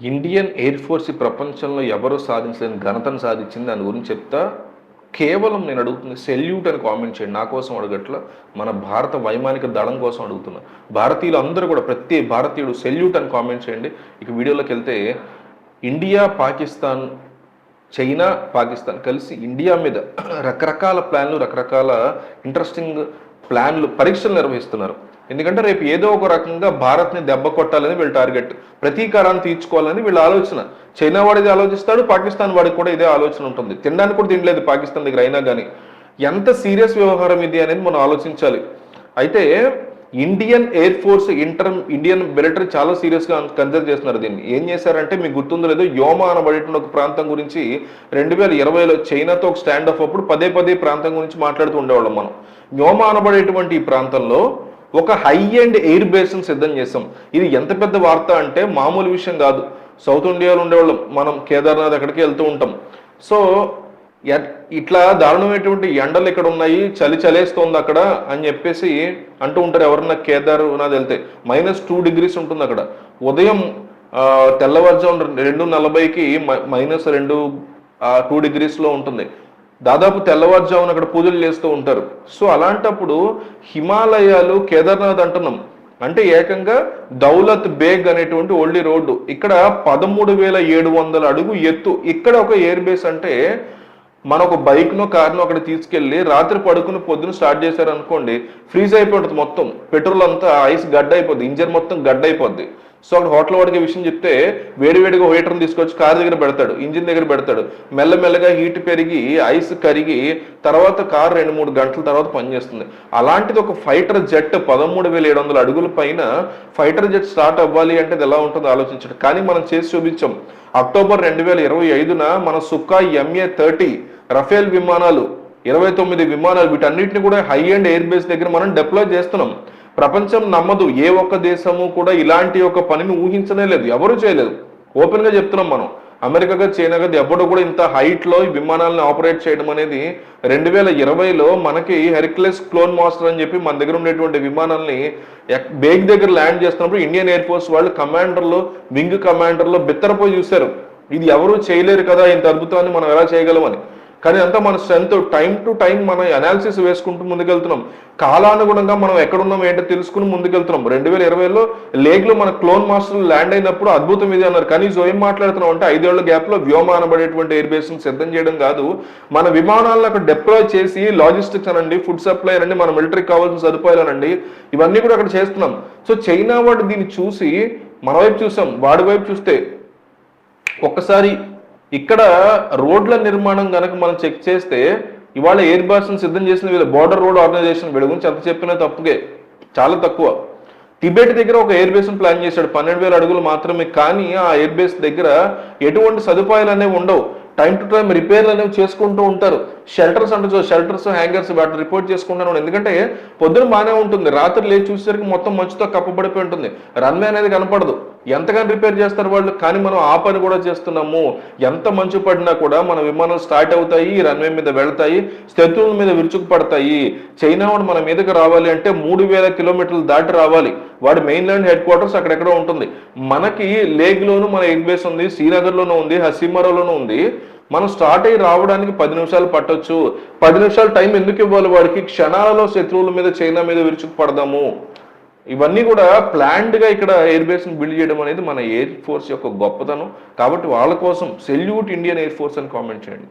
Indian air force ప్రపంచంలో ఎవరో సాధించలేని ఘనతను సాధించింది? దాని గురించి చెప్తా. కేవలం నేను అడుగుతుంది సెల్యూట్ అని కామెంట్ చేయండి. నా కోసం అడగట్ల. మన భారత వైమానిక దళం కోసం అడుగుతున్నా. భారతీయులు అందరూ కూడా ప్రతి భారతీయుడు సెల్యూట్ అని కామెంట్ చేయండి. ఇక వీడియోలోకి వెళ్తే ఇండియా పాకిస్తాన్ చైనా పాకిస్తాన్ కలిసి ఇండియా మీద రకరకాల ప్లాన్లు రకరకాల ఇంట్రెస్టింగ్ ప్లాన్లు పరీక్షలు నిర్వహిస్తున్నారు. ఎందుకంటే రేపు ఏదో ఒక రకంగా భారత్ని దెబ్బ కొట్టాలని వీళ్ళ టార్గెట్. ప్రతీకారాన్ని తీర్చుకోవాలని వీళ్ళ ఆలోచన. చైనా వాడిది ఆలోచిస్తాడు పాకిస్తాన్ వాడికి కూడా ఇదే ఆలోచన ఉంటుంది. తినడానికి కూడా తినలేదు పాకిస్తాన్ దగ్గర అయినా కానీ ఎంత సీరియస్ వ్యవహారం ఇది అనేది మనం ఆలోచించాలి. అయితే Indian Air Force inter Indian military చాలా సీరియస్గా కన్సిడర్ చేస్తున్నారు దీన్ని. ఏం చేశారంటే మీకు గుర్తుందో లేదో యోమా అనబడేటువంటి ఒక ప్రాంతం గురించి రెండు వేల ఇరవైలో చైనాతో ఒక స్టాండ్ ఆఫ్ అప్పుడు పదే పదే ప్రాంతం గురించి మాట్లాడుతూ ఉండేవాళ్ళం మనం. యోమా అనబడేటువంటి ఈ ప్రాంతంలో ఒక హై అండ్ ఎయిర్ బేస్ని సిద్ధం చేసాం ఇది ఎంత పెద్ద వార్త అంటే మామూలు విషయం కాదు. సౌత్ ఇండియాలో ఉండేవాళ్ళం. మనం కేదార్నాథ్ అక్కడికి వెళ్తూ ఉంటాం. సో ఇట్లా దారుణమైనటువంటి ఎండలు ఇక్కడ ఉన్నాయి. చలి చలేస్తోంది అక్కడ అని చెప్పేసి అంటూ ఉంటారు ఎవరన్నా కేదార్నాథ్ వెళ్తే. మైనస్ టూ డిగ్రీస్ ఉంటుంది అక్కడ. ఉదయం ఆ, తెల్లవారుజాము రెండు నలభైకి మైనస్ రెండు టూ డిగ్రీస్లో ఉంటుంది. దాదాపు తెల్లవారుజామున అక్కడ పూజలు చేస్తూ ఉంటారు. సో అలాంటప్పుడు హిమాలయాలు కేదార్నాథ్ అంటున్నాం. అంటే ఏకంగా దౌలత్ బేగ్ అనేటువంటి ఓల్డీ రోడ్డు. ఇక్కడ పదమూడు వేల ఏడు వందల అడుగు ఎత్తు. ఇక్కడ ఒక ఎయిర్ బేస్ అంటే మన ఒక బైక్నో కార్నో అక్కడ తీసుకెళ్ళి రాత్రి పడుకుని పొద్దున స్టార్ట్ చేశారనుకోండి ఫ్రీజ్ అయిపోతుంది మొత్తం. పెట్రోల్ అంతా ఐస్ గడ్డ అయిపోద్ది ఇంజన్ మొత్తం గడ్డ అయిపోద్ది సో అక్కడ హోటల్ వాడికి విషయం చెప్తే వేడివేడిగా హీటర్ని తీసుకొచ్చి కారు దగ్గర పెడతాడు ఇంజిన్ దగ్గర పెడతాడు. మెల్లమెల్లగా హీట్ పెరిగి ఐస్ కరిగి తర్వాత కార్ రెండు మూడు గంటల తర్వాత పనిచేస్తుంది. అలాంటిది ఒక ఫైటర్ జెట్ పదమూడు వేల ఏడు వందల అడుగుల పైన ఫైటర్ జెట్ స్టార్ట్ అవ్వాలి అంటే అది ఎలా ఉంటుందో ఆలోచించడం. కానీ మనం చేసి చూపించాం. అక్టోబర్ రెండు వేల ఇరవై ఐదున మన సుఖా ఎంఏ థర్టీ రఫేల్ విమానాలు ఇరవై తొమ్మిది విమానాలు వీటన్నిటిని కూడా హై అండ్ ఎయిర్ బేస్ దగ్గర మనం డిప్లాయ్ చేస్తున్నాం. ప్రపంచం నమ్మదు ఏ ఒక్క దేశము కూడా ఇలాంటి ఒక పనిని ఊహించనే లేదు ఎవరు చేయలేదు. ఓపెన్గా చెప్తున్నాం మనం. అమెరికాగా చైనాగా ఎప్పుడూ కూడా ఇంత హైట్లో ఈ విమానాలను ఆపరేట్ చేయడం అనేది రెండు వేల ఇరవైలో మనకి హెరిక్లెస్ క్లోన్ మాస్టర్ అని చెప్పి మన దగ్గర ఉండేటువంటి విమానాల్ని ఎక్- బేగ్ దగ్గర ల్యాండ్ చేస్తున్నప్పుడు ఇండియన్ ఎయిర్ ఫోర్స్ వాళ్ళు కమాండర్లు వింగ్ కమాండర్లు బిత్తరపోయి చూశారు. ఇది ఎవరు చేయలేరు కదా ఇంత అద్భుతాన్ని మనం ఎలా చేయగలమని. కానీ అంతా మన స్ట్రెంత్ టైం టు టైం మనం అనాలిసిస్ వేసుకుంటూ ముందుకెళ్తున్నాం. కాలానుగుణంగా మనం ఎక్కడున్నాం ఏంటో తెలుసుకుని ముందుకెళ్తున్నాం. రెండు వేల ఇరవైలో లేగ్లో మన క్లోన్ మాస్టర్ ల్యాండ్ అయినప్పుడు అద్భుతం ఇది అన్నారు. కానీ ఏం మాట్లాడుతున్నాం అంటే ఐదేళ్ళ గ్యాప్లో వ్యోమానబడేటువంటి ఎయిర్ బేస్ సిద్ధం చేయడం కాదు. మన విమానాలను అక్కడ డిప్లాయ్ చేసి లాజిస్టిక్స్ అనండి ఫుడ్ సప్లై అనండి మన మిలిటరీకి కావాల్సిన సదుపాయాలు అనండి ఇవన్నీ కూడా అక్కడ చేస్తున్నాం. సో చైనా వాడు దీన్ని చూసి మన వైపు చూసాం. వాడి వైపు చూస్తే ఒక్కసారి ఇక్కడ రోడ్ల నిర్మాణం కనుక మనం చెక్ చేస్తే ఇవాళ ఎయిర్ బాస్ను సిద్ధం చేసిన వీళ్ళ బోర్డర్ రోడ్ ఆర్గనైజేషన్ వీళ్ళ గురించి ఎంత చెప్పినా తప్పుకే చాలా తక్కువ. టిబెట్ దగ్గర ఒక ఎయిర్ బేస్ ప్లాన్ చేశాడు పన్నెండు వేల అడుగులు మాత్రమే కానీ ఆ ఎయిర్ బేస్ దగ్గర ఎటువంటి సదుపాయాలు అనేవి ఉండవు. టైం టు టైం రిపేర్లు అనేవి చేసుకుంటూ ఉంటారు. షెల్టర్స్ అంటే షెల్టర్స్ హ్యాంగర్స్ వాటిని రిపోర్ట్ చేసుకుంటాను ఎందుకంటే పొద్దున బాగానే ఉంటుంది రాత్రి లేచి చూసేసరికి మొత్తం మంచుతో కప్పబడిపోయి ఉంటుంది. రన్వే అనేది కనపడదు. ఎంతగానో రిపేర్ చేస్తారు వాళ్ళు? కానీ మనం ఆ పని కూడా చేస్తున్నాము. ఎంత మంచు పడినా కూడా మన విమానాలు స్టార్ట్ అవుతాయి రన్వే మీద వెళ్తాయి శత్రువుల మీద విరుచుకు పడతాయి. చైనా వాడు మన మీదకి రావాలి అంటే మూడు వేల కిలోమీటర్లు దాటి రావాలి. వాడి మెయిన్ ల్యాండ్ హెడ్ క్వార్టర్స్ అక్కడెక్కడ ఉంటుంది. మనకి లేగ్లోను మన ఎయిర్ బేస్ ఉంది శ్రీనగర్లోనూ ఉంది హసీమరాలోనూ ఉంది. మనం స్టార్ట్ అయ్యి రావడానికి పది నిమిషాలు పట్టొచ్చు. పది నిమిషాలు టైం ఎందుకు ఇవ్వాలి వాడికి? క్షణాలలో శత్రువుల మీద చైనా మీద విరుచుకు పడదాము. ఇవన్నీ కూడా ప్లాన్డ్గా ఇక్కడ ఎయిర్ బేస్ని బిల్డ్ చేయడం అనేది మన ఎయిర్ ఫోర్స్ యొక్క గొప్పతనం. కాబట్టి వాళ్ళ కోసం సెల్యూట్ ఇండియన్ ఎయిర్ ఫోర్స్ అని కామెంట్ చేయండి.